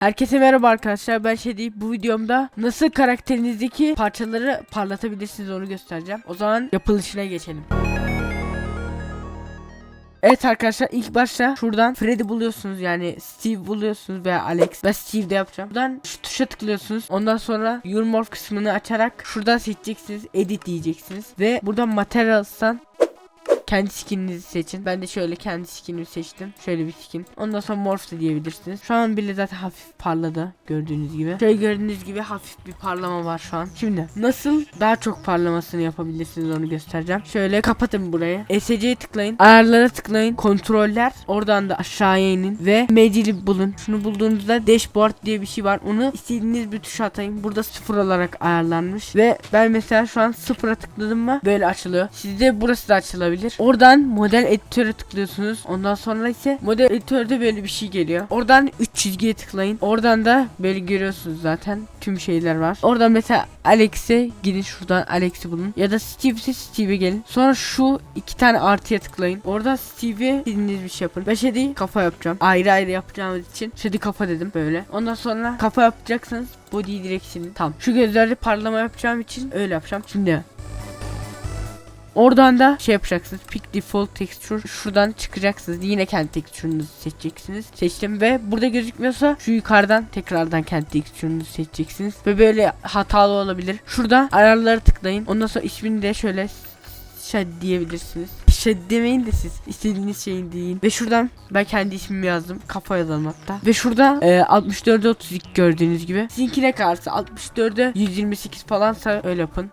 Herkese merhaba arkadaşlar ben Şedi bu videomda nasıl karakterinizdeki parçaları parlatabilirsiniz onu göstereceğim. O zaman yapılışına geçelim. Evet arkadaşlar ilk başta şuradan Freddy buluyorsunuz yani Steve buluyorsunuz veya Alex. Ben Steve de yapacağım. Buradan şu tuşa tıklıyorsunuz. Ondan sonra Your Morph kısmını açarak şuradan seçeceksiniz. Edit diyeceksiniz. Ve buradan Materials'tan kendi skininizi seçin. Ben de şöyle kendi skinimi seçtim. Şöyle bir skin. Ondan sonra morph da diyebilirsiniz. Şu an bile zaten hafif parladı. Gördüğünüz gibi. Şöyle gördüğünüz gibi hafif bir parlama var şu an. Şimdi nasıl daha çok parlamasını yapabilirsiniz onu göstereceğim. Şöyle kapatın burayı. ESC'ye tıklayın. Ayarlara tıklayın. Kontroller. Oradan da aşağıya inin. Ve mecili bulun. Şunu bulduğunuzda dashboard diye bir şey var. Onu istediğiniz bir tuşa atayın. Burada sıfır olarak ayarlanmış. Ve ben mesela şu an sıfıra tıkladım mı böyle açılıyor. Sizde burası da açılabilir. Oradan model editöre tıklıyorsunuz. Ondan sonra ise model editörde böyle bir şey geliyor. Oradan 3 çizgiye tıklayın. Oradan da böyle görüyorsunuz zaten tüm şeyler var. Oradan mesela Alex'e gidin şuradan Alex'i bulun. Ya da Steve ise Steve'e gelin. Sonra şu iki tane artıya tıklayın. Orada Steve'e istediğiniz bir şey yapın. Ben şey değil kafa yapacağım. Ayrı ayrı yapacağımız için şey değil kafa dedim böyle. Ondan sonra kafa yapacaksınız. Body direkt silin. Tamam. Şu gözlerde parlama yapacağım için öyle yapacağım. Şimdi Oradan da şey yapacaksınız. Pick default texture. Şuradan çıkacaksınız. Yine kendi texture'ınızı seçeceksiniz. Seçtim ve burada gözükmüyorsa şu yukarıdan tekrardan kendi texture'ınızı seçeceksiniz. Ve böyle hatalı olabilir. Şurada ayarlara tıklayın. Ondan sonra ismini de şöyle şey diyebilirsiniz. Şey demeyin de siz istediğiniz şeyin deyin. Ve şuradan ben kendi ismimi yazdım. Kafa yazalım hatta. Ve şurada e, 64'e 32 gördüğünüz gibi. Sizinkine karşı 64'e 128 falansa öyle yapın.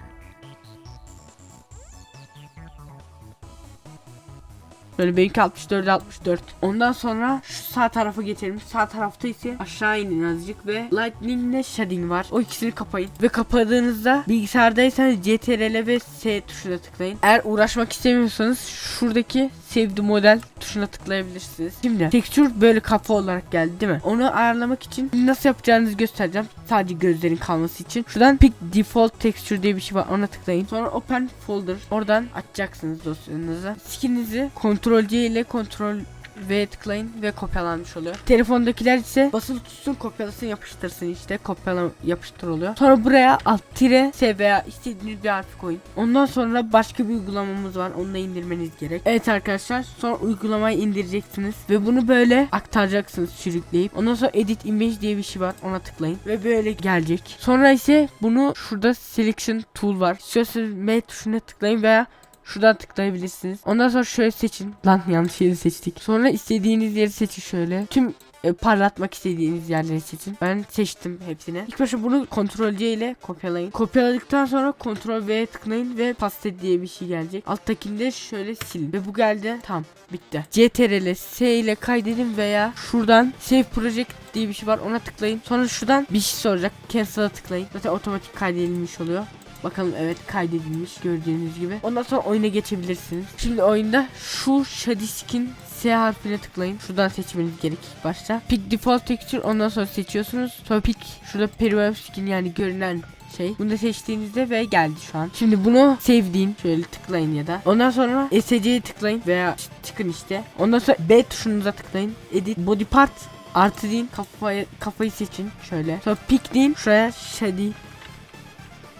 Böyle benimki 64 64. Ondan sonra şu sağ tarafa geçelim. Sağ tarafta ise aşağı inin azıcık ve Lightning ile Shading var. O ikisini kapayın. Ve kapadığınızda bilgisayardaysanız CTRL ve S tuşuna tıklayın. Eğer uğraşmak istemiyorsanız şuradaki The Model tuşuna tıklayabilirsiniz. Şimdi texture böyle kafa olarak geldi değil mi? Onu ayarlamak için nasıl yapacağınızı göstereceğim. Sadece gözlerin kalması için. Şuradan Pick Default Texture diye bir şey var. Ona tıklayın. Sonra Open Folder. Oradan açacaksınız dosyanızı. Skininizi Ctrl C ile Ctrl V tıklayın ve kopyalanmış oluyor. Telefondakiler ise basılı tutsun kopyalasın yapıştırsın işte kopyala yapıştır oluyor. Sonra buraya alt tire S veya istediğiniz bir harfi koyun. Ondan sonra başka bir uygulamamız var. Onu da indirmeniz gerek. Evet arkadaşlar sonra uygulamayı indireceksiniz ve bunu böyle aktaracaksınız sürükleyip. Ondan sonra edit image diye bir şey var. Ona tıklayın ve böyle gelecek. Sonra ise bunu şurada selection tool var. İstiyorsanız M tuşuna tıklayın veya Şuradan tıklayabilirsiniz. Ondan sonra şöyle seçin. Lan yanlış yeri seçtik. Sonra istediğiniz yeri seçin şöyle. Tüm e, parlatmak istediğiniz yerleri seçin. Ben seçtim hepsini. İlk başta bunu Ctrl C ile kopyalayın. Kopyaladıktan sonra Ctrl V'ye tıklayın ve paste diye bir şey gelecek. Alttakini de şöyle silin. Ve bu geldi. Tamam bitti. CTRL S ile kaydedin veya şuradan Save Project diye bir şey var ona tıklayın. Sonra şuradan bir şey soracak. Cancel'a tıklayın. Zaten otomatik kaydedilmiş oluyor. Bakalım evet kaydedilmiş gördüğünüz gibi. Ondan sonra oyuna geçebilirsiniz. Şimdi oyunda şu Shady Skin S harfine tıklayın. Şuradan seçmeniz gerek ilk başta. Pick Default Texture ondan sonra seçiyorsunuz. Sonra pick şurada Periweb Skin yani görünen şey. Bunu da seçtiğinizde ve geldi şu an. Şimdi bunu save deyin. Şöyle tıklayın ya da. Ondan sonra SC'ye tıklayın veya çıkın işte. Ondan sonra B tuşunuza tıklayın. Edit body part artı deyin. Kafayı, kafayı seçin. Şöyle. Sonra pick deyin. Şuraya shady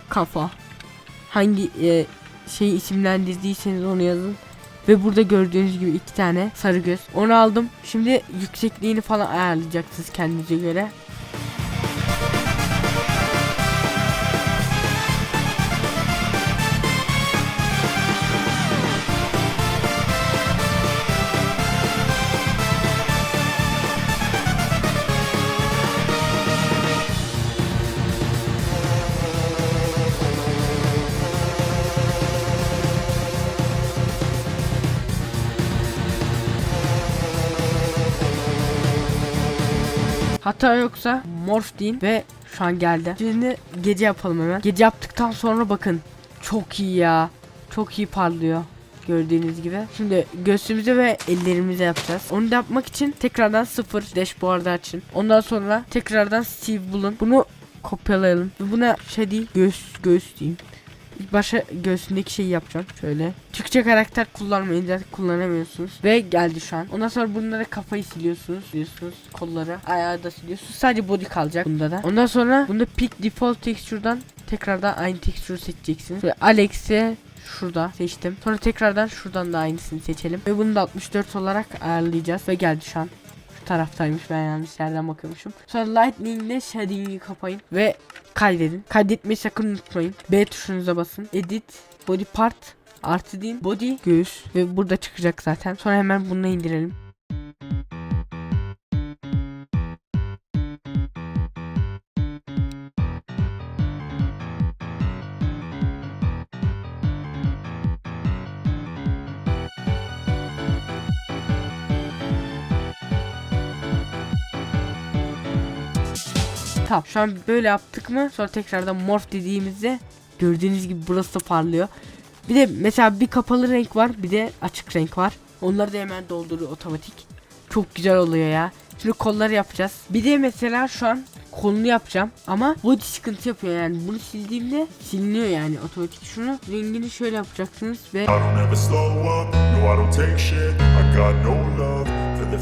kafa. Hangi e, şeyi isimlendirdiyseniz onu yazın. Ve burada gördüğünüz gibi iki tane sarı göz. Onu aldım. Şimdi yüksekliğini falan ayarlayacaksınız kendinize göre. Hata yoksa morph deyin ve şu an geldi. Şimdi gece yapalım hemen. Gece yaptıktan sonra bakın. Çok iyi ya. Çok iyi parlıyor. Gördüğünüz gibi. Şimdi göğsümüze ve ellerimize yapacağız. Onu da yapmak için tekrardan sıfır dashboard'ı açın. Ondan sonra tekrardan Steve bulun. Bunu kopyalayalım. Buna şey değil göğüs göğüs diyeyim. Başa göğsündeki şeyi yapacağım. Şöyle. Türkçe karakter kullanmayın zaten kullanamıyorsunuz. Ve geldi şu an. Ondan sonra bunlara kafayı siliyorsunuz. Siliyorsunuz. Kolları. Ayağı da siliyorsunuz. Sadece body kalacak bunda da. Ondan sonra bunda pick default texture'dan tekrardan aynı texture'ı seçeceksiniz. Ve Alex'e şurada seçtim. Sonra tekrardan şuradan da aynısını seçelim. Ve bunu da 64 olarak ayarlayacağız. Ve geldi şu an. Taraftaymış ben yanlış yerden bakıyormuşum. Sonra lightning ile shading'i kapayın. Ve kaydedin. Kaydetmeyi sakın unutmayın. B tuşunuza basın. Edit. Body part. Artı din. Body. Göğüs. Ve burada çıkacak zaten. Sonra hemen bunu indirelim. Tamam şu an böyle yaptık mı sonra tekrardan morph dediğimizde gördüğünüz gibi burası da parlıyor. Bir de mesela bir kapalı renk var bir de açık renk var. Onları da hemen dolduruyor otomatik. Çok güzel oluyor ya. Şimdi kolları yapacağız. Bir de mesela şu an kolunu yapacağım ama body sıkıntı yapıyor yani bunu sildiğimde siliniyor yani otomatik şunu rengini şöyle yapacaksınız ve I don't ever slow up, no I don't take shit I got no love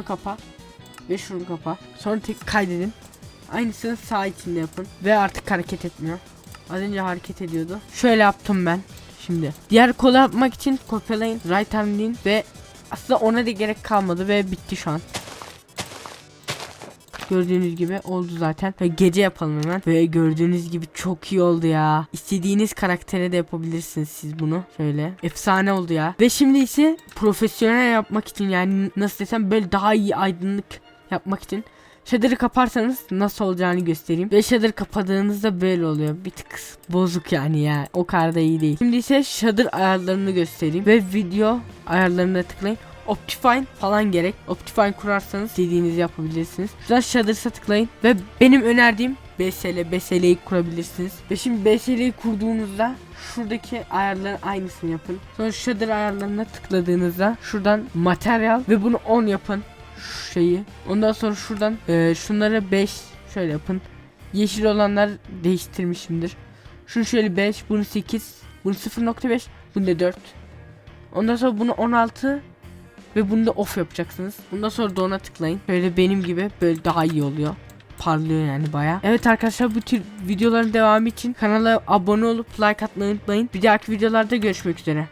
şunu kapa ve şunu kapa. Sonra tek kaydedin. Aynısını sağ içinde yapın ve artık hareket etmiyor. Az önce hareket ediyordu. Şöyle yaptım ben. Şimdi diğer kolu yapmak için kopyalayın, right hand'in ve aslında ona da gerek kalmadı ve bitti şu an. Gördüğünüz gibi oldu zaten. Ve gece yapalım hemen. Ve gördüğünüz gibi çok iyi oldu ya. İstediğiniz karaktere de yapabilirsiniz siz bunu. Şöyle. Efsane oldu ya. Ve şimdi ise profesyonel yapmak için yani nasıl desem böyle daha iyi aydınlık yapmak için Shader'ı kaparsanız nasıl olacağını göstereyim. Ve shader kapadığınızda böyle oluyor. Bir tık bozuk yani ya. O kadar da iyi değil. Şimdi ise shader ayarlarını göstereyim. Ve video ayarlarına tıklayın. Optifine falan gerek. Optifine kurarsanız dediğinizi yapabilirsiniz. Şuradan Shaders'a tıklayın ve benim önerdiğim BSL, BSL'yi kurabilirsiniz. Ve şimdi BSL'yi kurduğunuzda şuradaki ayarların aynısını yapın. Sonra Shader ayarlarına tıkladığınızda şuradan materyal ve bunu 10 yapın. Şu şeyi. Ondan sonra şuradan e, şunları 5 şöyle yapın. Yeşil olanlar değiştirmişimdir. Şunu şöyle 5, bunu 8, bunu 0.5, bunu da 4. Ondan sonra bunu 16 ve bunu da off yapacaksınız. Bundan sonra da ona tıklayın. Böyle benim gibi böyle daha iyi oluyor. Parlıyor yani baya. Evet arkadaşlar bu tür videoların devamı için kanala abone olup like atmayı unutmayın. Bir dahaki videolarda görüşmek üzere.